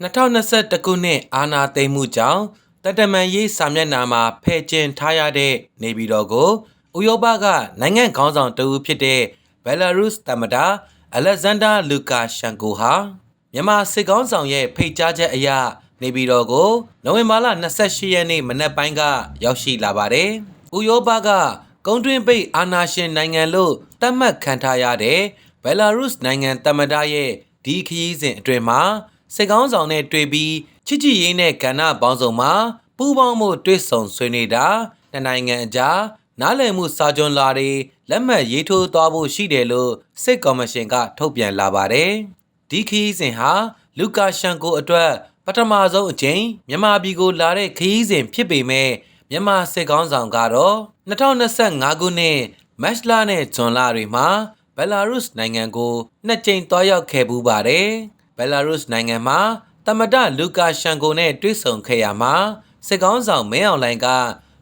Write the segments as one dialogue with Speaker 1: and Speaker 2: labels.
Speaker 1: 2021ခုနှစ်အာဏာသိမ်းမှုကြောင့်တတမန်ရေးစာမျက်နှာမှာဖယ်ကျင်ထားရတဲ့နေပြည်တော်ကိုဥရောပကနိုင်ငံခေါင်းဆောင်တဦးဖြစ်တဲ့ဘယ်လာရုစ်သမ္မတအလက်ဇန်ဒါလူကာရှန်ကိုဟာမြန်မာစစ်ကောင်းဆောင်ရဲ့ဖိတ်ကြားချက်အရနေပြည်တော်ကိုနိုဝင်ဘာလ28ရက်နေ့မနက်ပိုင်းကရောက်ရှိလာပါတယ်။ဥရောပကကုန်းတွင်းပိတ်အာဏာရှင်နိုင်ငံလို့သတ်မှတ်ခံထားရတဲ့ဘယ်လာရုစ်နိုင်ငံသမ္မတရဲ့ဒီခရီးစဉ်အတွင်မှာ စစ်ကောင်းဆောင်နဲ့တွေ့ပြီးချစ်ကြည်ရေးနဲ့ကဏ္ဍပေါင်းစုံမှာပူးပေါင်းမှုတွေ့ဆုံဆွေးနွေးတာနှစ်နိုင်ငံအကြားနားလည်မှုစာချုပ်လာတွေလက်မှတ်ရေးထိုးသွားဖို့ရှိတယ်လို့စစ်ကော်မရှင်ကထုတ်ပြန်လာပါတယ်။ဒီခရီးစဉ်ဟာလူကာရှန်ကိုအတွက်ပထမဆုံးအကြိမ်မြန်မာပြည်ကိုလာတဲ့ခရီးစဉ်ဖြစ်ပေမဲ့မြန်မာစစ်ကောင်းဆောင်ကတော့2025ခုနှစ်မတ်လနဲ့ဇွန်လတွေမှာဘယ်လာရုစ်နိုင်ငံကိုနှစ်ကြိမ်တွားရောက်ခဲ့ပူးပါတယ်။ ဘယ်လာရုစ်နိုင်ငံမှာတမဒလူကာရှန်ကိုနဲ့တွေ့ဆုံခဲ့ရမှာစစ်ကောင်းဆောင်မင်းအောင်လှိုင်က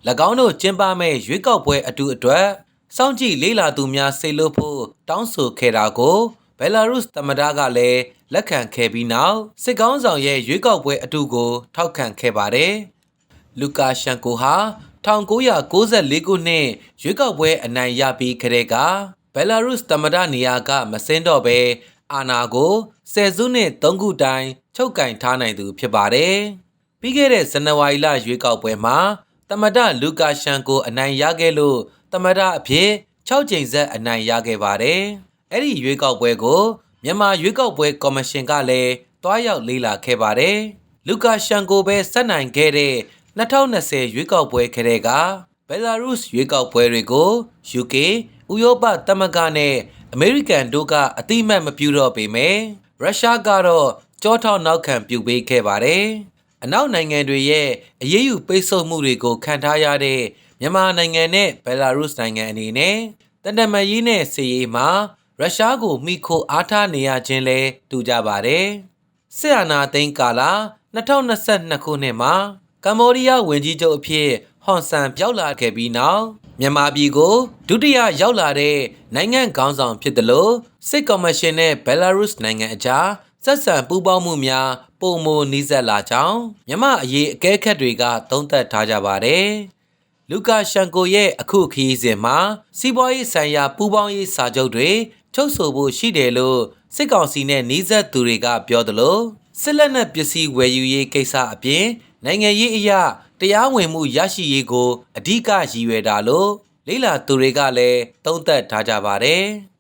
Speaker 1: ၎င်းတို့ကျင်းပမဲ့ရွေးကောက်ပွဲအတူအတွက်စောင့်ကြည့်လေးလာသူများစိတ်လို့ဖို့တောင်းဆိုခဲ့တာကိုဘယ်လာရုစ်တမဒကလည်းလက်ခံခဲ့ပြီးနောက်စစ်ကောင်းဆောင်ရဲ့ရွေးကောက်ပွဲအတူကို ထောက်ခံခဲ့ပါတယ်။လူကာရှန်ကိုဟာ1994ခုနှစ်ရွေးကောက်ပွဲအနိုင်ရပြီးခရဲကဘယ်လာရုစ်တမဒနေရာကမစင်းတော့ဘဲ အာနာကိုဆယ်စုနှစ်၃ခုတိုင်ချုပ်ကင်ထားနိုင်သူဖြစ်ပါတယ်။ပြီးခဲ့တဲ့ဇန်နဝါရီလရွေးကောက်ပွဲမှာတမဒလူကာရှန်ကိုအနိုင်ရခဲ့လို့တမဒအဖြစ်6ကြိမ်ဆက်အနိုင်ရခဲ့ပါတယ်။အဲ့ဒီရွေးကောက်ပွဲကိုမြန်မာရွေးကောက်ပွဲကော်မရှင်ကလည်းတွားရောက်လေ့လာခဲ့ပါတယ်။လူကာရှန်ကိုပဲဆက်နိုင်ခဲ့တဲ့2020ရွေးကောက်ပွဲခရဲကဘယ်လာရုစ်ရွေးကောက်ပွဲတွေကို UK ဥရောပသမဂ္ဂနဲ့ အမေရိကန်တို့ကအတိမတ်မပြုတော့ပေမဲ့ရုရှားကတော့ကြောထောက်နောက်ခံပြုပေးခဲ့ပါတယ်။အနောက်နိုင်ငံတွေရဲ့အရေးယူပိတ်ဆို့မှုတွေကိုခံထားရတဲ့မြန်မာနိုင်ငံနဲ့ဘယ်လာရုစ်နိုင်ငံအနေနဲ့တန်တမရေးနဲ့စီရေးမှာရုရှားကိုမိခိုအားထားနေရခြင်းလဲတူကြပါတယ်။စစ်အာဏာသိမ်းကာလ2022ခုနှစ်မှာကမ္ဘောဒီးယားဝန်ကြီးချုပ်အဖြစ်ဟွန်ဆန်ပြောက်လာခဲ့ပြီးနောက် မြန်မာပြည်ကိုဒုတိယရောက်လာတဲ့နိုင်ငံခေါင်းဆောင်ဖြစ်တယ်လို့စစ်ကော်မရှင်နဲ့ဘယ်လာရုစ်နိုင်ငံအကြားဆက်ဆံပူးပေါင်းမှုများပုံမနီးစပ်လာကြောင်းမြန်မာအရေးအကဲခတ်တွေကသုံးသပ်ထားကြပါတယ်။လူကာရှန်ကိုရဲ့အခုခရီးစဉ်မှာစီးပွားရေးဆိုင်ရာပူးပေါင်းရေးစာချုပ်တွေချုပ်ဆိုဖို့ရှိတယ်လို့စစ်ကောင်စီနဲ့နှီးစပ်သူတွေကပြောသလိုစစ်လက်နက်ပစ္စည်းဝယ်ယူရေးကိစ္စအပြင်နိုင်ငံရေးအရာ တရားဝင်မှုရရှိရေးကိုအဓိကရည်ရွယ်တာလို့လိလာသူတွေကလည်းသုံးသပ်ထားကြပါတယ်။